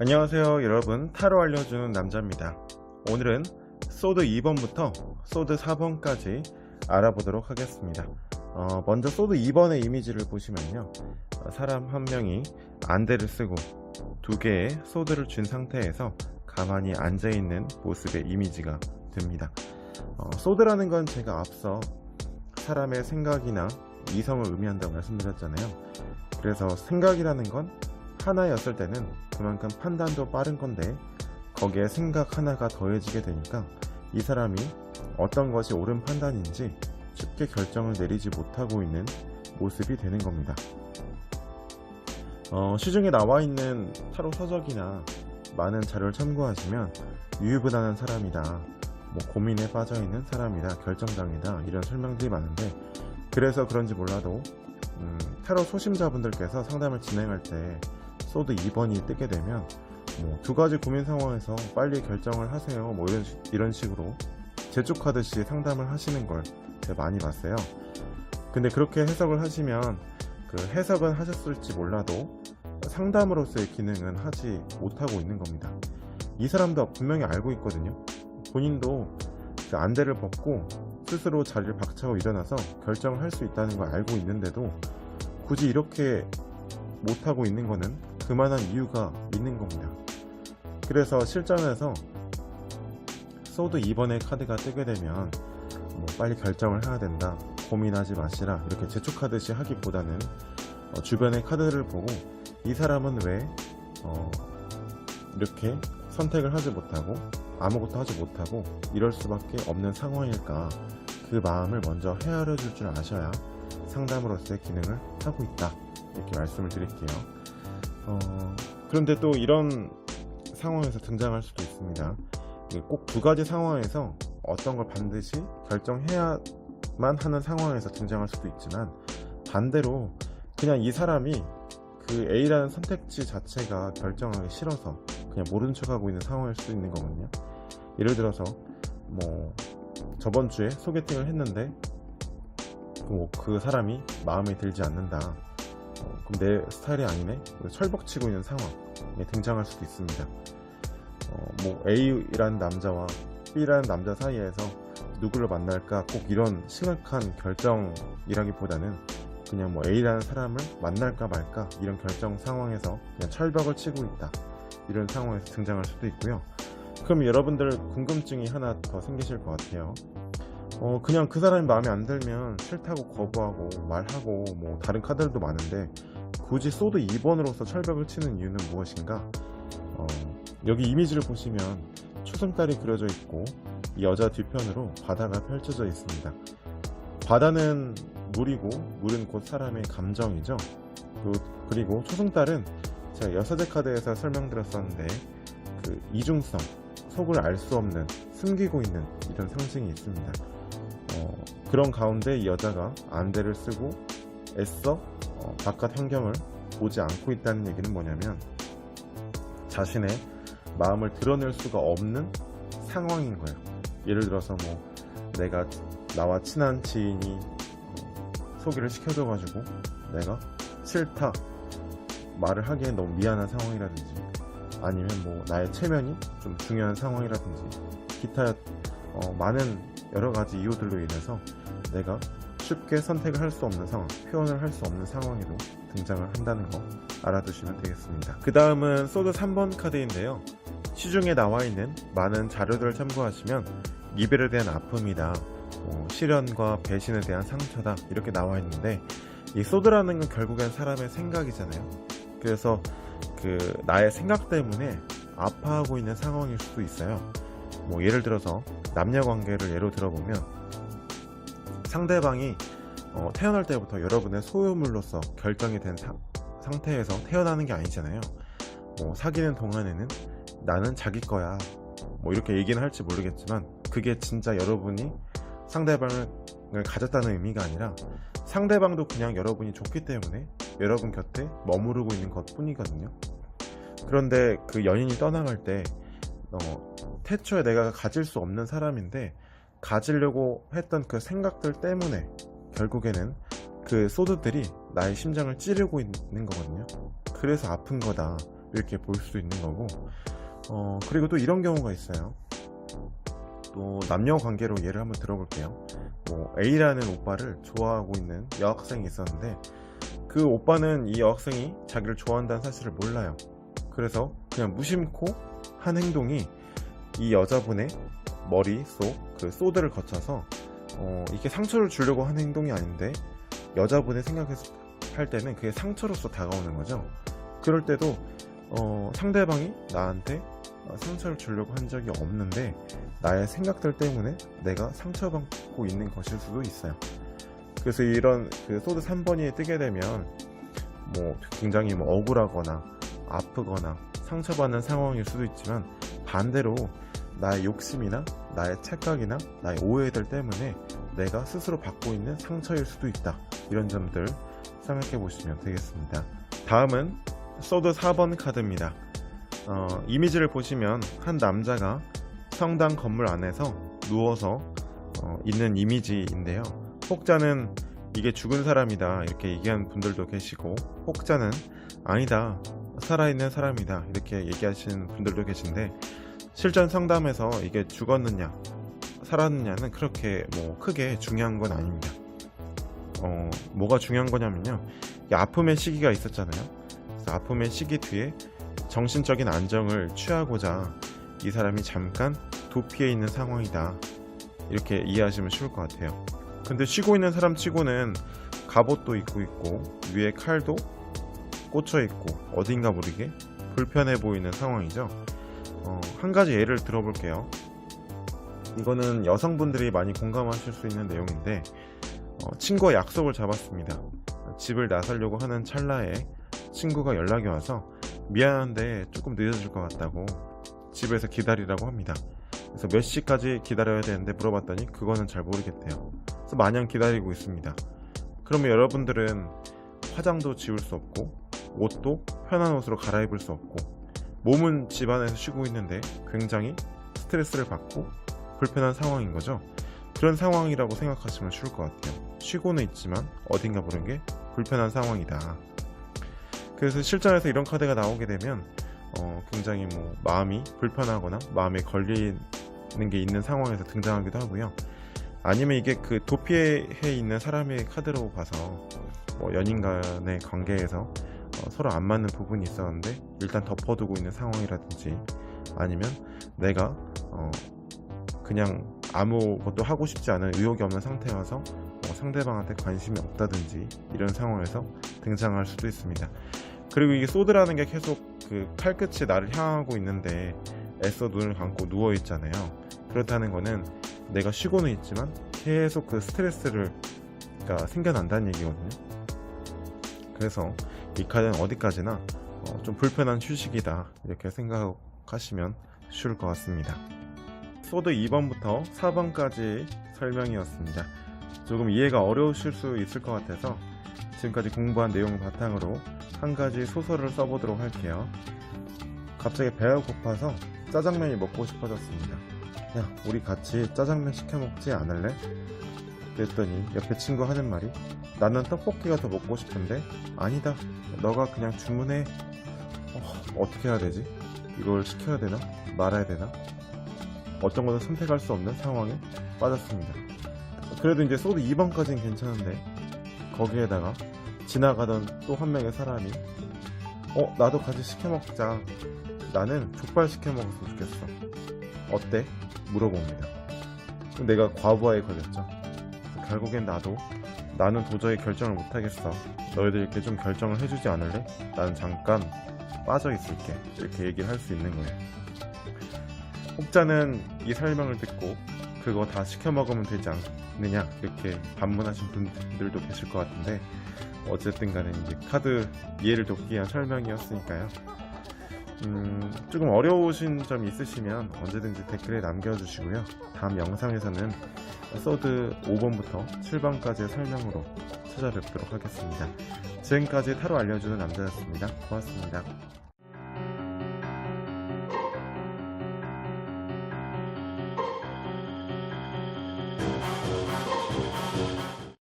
안녕하세요 여러분. 타로 알려주는 남자입니다. 오늘은 소드 2번부터 소드 4번까지 알아보도록 하겠습니다. 어, 먼저 소드 2번의 이미지를 보시면요. 어, 사람 한 명이 안대를 쓰고 두 개의 소드를 쥔 상태에서 가만히 앉아있는 모습의 이미지가 됩니다. 어, 소드라는 건 제가 앞서 사람의 생각이나 이성을 의미한다고 말씀드렸잖아요. 그래서 생각이라는 건 하나였을 때는 그만큼 판단도 빠른 건데 거기에 생각 하나가 더해지게 되니까 이 사람이 어떤 것이 옳은 판단인지 쉽게 결정을 내리지 못하고 있는 모습이 되는 겁니다. 어, 시중에 나와 있는 타로 서적이나 많은 자료를 참고하시면 유유분하는 사람이다, 뭐 고민에 빠져 있는 사람이다, 결정장애다 이런 설명들이 많은데 그래서 그런지 몰라도 음, 타로 소심자분들께서 상담을 진행할 때 소드 2번이 뜨게 되면 뭐 두 가지 고민 상황에서 빨리 결정을 하세요. 뭐 이런, 식- 이런 식으로 재촉하듯이 상담을 하시는 걸 많이 봤어요. 근데 그렇게 해석을 하시면 그 해석은 하셨을지 몰라도 상담으로서의 기능은 하지 못하고 있는 겁니다. 이 사람도 분명히 알고 있거든요. 본인도 그 안대를 벗고 스스로 자리를 박차고 일어나서 결정을 할 수 있다는 걸 알고 있는데도 굳이 이렇게 못하고 있는 거는 그만한 이유가 있는 겁니다. 그래서 실전에서 소드 2번의 카드가 뜨게 되면 뭐 빨리 결정을 해야 된다, 고민하지 마시라 이렇게 재촉하듯이 하기보다는 어, 주변의 카드를 보고 이 사람은 왜 어, 이렇게 선택을 하지 못하고 아무것도 하지 못하고 이럴 수밖에 없는 상황일까 그 마음을 먼저 헤아려 줄 줄 아셔야 상담으로서의 기능을 하고 있다. 이렇게 말씀을 드릴게요. 어, 그런데 또 이런 상황에서 등장할 수도 있습니다. 꼭 두 가지 상황에서 어떤 걸 반드시 결정해야만 하는 상황에서 등장할 수도 있지만 반대로 그냥 이 사람이 그 A라는 선택지 자체가 결정하기 싫어서 그냥 모른 척하고 있는 상황일 수도 있는 거거든요. 예를 들어서 뭐 저번 주에 소개팅을 했는데 뭐 그 사람이 마음에 들지 않는다. 어, 그럼 내 스타일이 아니네. 철벅치고 있는 상황에 등장할 수도 있습니다. 어, 뭐 A라는 남자와 B라는 남자 사이에서 누구를 만날까 꼭 이런 심각한 결정이라기보다는 그냥 뭐 A라는 사람을 만날까 말까 이런 결정 상황에서 그냥 철벽을 치고 있다. 이런 상황에서 등장할 수도 있고요. 그럼 여러분들 궁금증이 하나 더 생기실 것 같아요. 어, 그냥 그 사람이 마음에 안 들면 싫다고 거부하고 말하고 뭐 다른 카드들도 많은데 굳이 소드 2번으로서 철벽을 치는 이유는 무엇인가? 어, 여기 이미지를 보시면 초승달이 그려져 있고 이 여자 뒤편으로 바다가 펼쳐져 있습니다. 바다는 물이고 물은 곧 사람의 감정이죠. 그- 그리고 초승달은 제가 여섯의 카드에서 설명드렸었는데 그 이중성, 속을 알 수 없는 숨기고 있는 이런 상징이 있습니다. 어, 그런 가운데 이 여자가 안대를 쓰고 애써 어, 바깥 환경을 보지 않고 있다는 얘기는 뭐냐면 자신의 마음을 드러낼 수가 없는 상황인 거예요. 예를 들어서 뭐 내가 나와 친한 지인이 어, 소개를 시켜줘가지고 내가 싫다 말을 하기엔 너무 미안한 상황이라든지 아니면 뭐 나의 체면이 좀 중요한 상황이라든지 기타 어, 많은 여러 가지 이유들로 인해서 내가 쉽게 선택을 할 수 없는 상황, 표현을 할 수 없는 상황에도 등장을 한다는 거 알아두시면 되겠습니다. 그 다음은 소드 3번 카드인데요. 시중에 나와 있는 많은 자료들을 참고하시면 이별에 대한 아픔이다, 뭐 시련과 배신에 대한 상처다 이렇게 나와 있는데 이 소드라는 건 결국엔 사람의 생각이잖아요. 그래서 그 나의 생각 때문에 아파하고 있는 상황일 수도 있어요. 뭐 예를 들어서 남녀 관계를 예로 들어보면 상대방이 어, 태어날 때부터 여러분의 소유물로서 결정이 된 사- 상태에서 태어나는 게 아니잖아요. 뭐 사귀는 동안에는 나는 자기 거야. 뭐 이렇게 얘기는 할지 모르겠지만 그게 진짜 여러분이 상대방을 가졌다는 의미가 아니라 상대방도 그냥 여러분이 좋기 때문에 여러분 곁에 머무르고 있는 것 뿐이거든요. 그런데 그 연인이 떠나갈 때 어, 태초에 내가 가질 수 없는 사람인데 가지려고 했던 그 생각들 때문에 결국에는 그 소드들이 나의 심장을 찌르고 있는 거거든요. 그래서 아픈 거다. 이렇게 볼 수도 있는 거고 어 그리고 또 이런 경우가 있어요 또 남녀 관계로 예를 한번 들어볼게요 뭐 A라는 오빠를 좋아하고 있는 여학생이 있었는데 그 오빠는 이 여학생이 자기를 좋아한다는 사실을 몰라요 그래서 그냥 무심코 한 행동이 이 여자분의 머릿속 그 소드를 거쳐서 어, 이게 상처를 주려고 하는 행동이 아닌데 여자분의 생각에서 할 때는 그게 상처로서 다가오는 거죠. 그럴 때도 어, 상대방이 나한테 어, 상처를 주려고 한 적이 없는데 나의 생각들 때문에 내가 상처받고 있는 것일 수도 있어요. 그래서 이런 그 소드 3번이 뜨게 되면 뭐 굉장히 뭐 억울하거나 아프거나 상처받는 상황일 수도 있지만 반대로 나의 욕심이나 나의 착각이나 나의 오해들 때문에 내가 스스로 받고 있는 상처일 수도 있다. 이런 점들 생각해 보시면 되겠습니다. 다음은 소드 4번 카드입니다. 어, 이미지를 보시면 한 남자가 성당 건물 안에서 누워서 어, 있는 이미지인데요. 혹자는 이게 죽은 사람이다 이렇게 얘기하는 분들도 계시고 혹자는 아니다 살아있는 사람이다 이렇게 얘기하시는 분들도 계신데 실전 상담에서 이게 죽었느냐 살았느냐는 그렇게 뭐 크게 중요한 건 아닙니다. 어, 뭐가 중요한 거냐면요. 이 아픔의 시기가 있었잖아요. 아픔의 시기 뒤에 정신적인 안정을 취하고자 이 사람이 잠깐 도피해 있는 상황이다. 이렇게 이해하시면 쉬울 것 같아요. 근데 쉬고 있는 사람 치고는 갑옷도 입고 있고 위에 칼도 꽂혀 있고 어딘가 모르게 불편해 보이는 상황이죠. 어, 한 가지 예를 들어볼게요. 이거는 여성분들이 많이 공감하실 수 있는 내용인데 어, 친구와 약속을 잡았습니다. 집을 나서려고 하는 찰나에 친구가 연락이 와서 미안한데 조금 늦어질 것 같다고 집에서 기다리라고 합니다. 그래서 몇 시까지 기다려야 되는데 물어봤더니 그거는 잘 모르겠대요. 그래서 마냥 기다리고 있습니다. 그러면 여러분들은 화장도 지울 수 없고 옷도 편한 옷으로 갈아입을 수 없고 몸은 집안에서 쉬고 있는데 굉장히 스트레스를 받고 불편한 상황인 거죠. 그런 상황이라고 생각하시면 쉬울 것 같아요. 쉬고는 있지만 어딘가 모르게 불편한 상황이다. 그래서 실전에서 이런 카드가 나오게 되면 어, 굉장히 뭐 마음이 불편하거나 마음에 걸리는 게 있는 상황에서 등장하기도 하고요. 아니면 이게 그 도피해 있는 사람의 카드로 봐서 뭐 연인 간의 관계에서 어, 서로 안 맞는 부분이 있었는데 일단 덮어두고 있는 상황이라든지 아니면 내가 어, 그냥 아무것도 하고 싶지 않은 의욕이 없는 상태여서 어, 상대방한테 관심이 없다든지 이런 상황에서 등장할 수도 있습니다. 그리고 이게 소드라는 게 계속 그 칼끝이 나를 향하고 있는데 애써 눈을 감고 누워 있잖아요. 그렇다는 거는 내가 쉬고는 있지만 계속 그 스트레스를 가 생겨난다는 얘기거든요. 그래서 이 카드는 어디까지나 어, 좀 불편한 휴식이다 이렇게 생각하시면 쉬울 것 같습니다. 소드 2번부터 4번까지 설명이었습니다. 조금 이해가 어려우실 수 있을 것 같아서 지금까지 공부한 내용을 바탕으로 한 가지 소설을 써보도록 할게요. 갑자기 배가 고파서 짜장면이 먹고 싶어졌습니다. 야, 우리 같이 짜장면 시켜 먹지 않을래? 그랬더니 옆에 친구 하는 말이 나는 떡볶이가 더 먹고 싶은데 아니다. 너가 그냥 주문해. 어, 어떻게 해야 되지? 이걸 시켜야 되나? 말아야 되나? 어떤 것을 선택할 수 없는 상황에 빠졌습니다. 그래도 이제 소드 2번까지는 괜찮은데 거기에다가 지나가던 또 한 명의 사람이 어 나도 같이 시켜 먹자. 나는 족발 시켜 먹었으면 좋겠어. 어때? 물어봅니다. 내가 과부하에 걸렸죠. 결국엔 나도 나는 도저히 결정을 못하겠어. 너희들 께 좀 결정을 해주지 않을래? 나는 잠깐 빠져 있을게. 이렇게 얘기를 할 수 있는 거예요. 혹자는 이 설명을 듣고 그거 다 시켜 먹으면 되지 않느냐 이렇게 반문하신 분들도 계실 것 같은데 어쨌든 간에 이제 카드 이해를 돕기 위한 설명이었으니까요. 음, 조금 어려우신 점이 있으시면 언제든지 댓글에 남겨주시고요. 다음 영상에서는 소드 5번부터 7번까지의 설명으로 찾아뵙도록 하겠습니다. 지금까지 타로 알려주는 남자였습니다. 고맙습니다.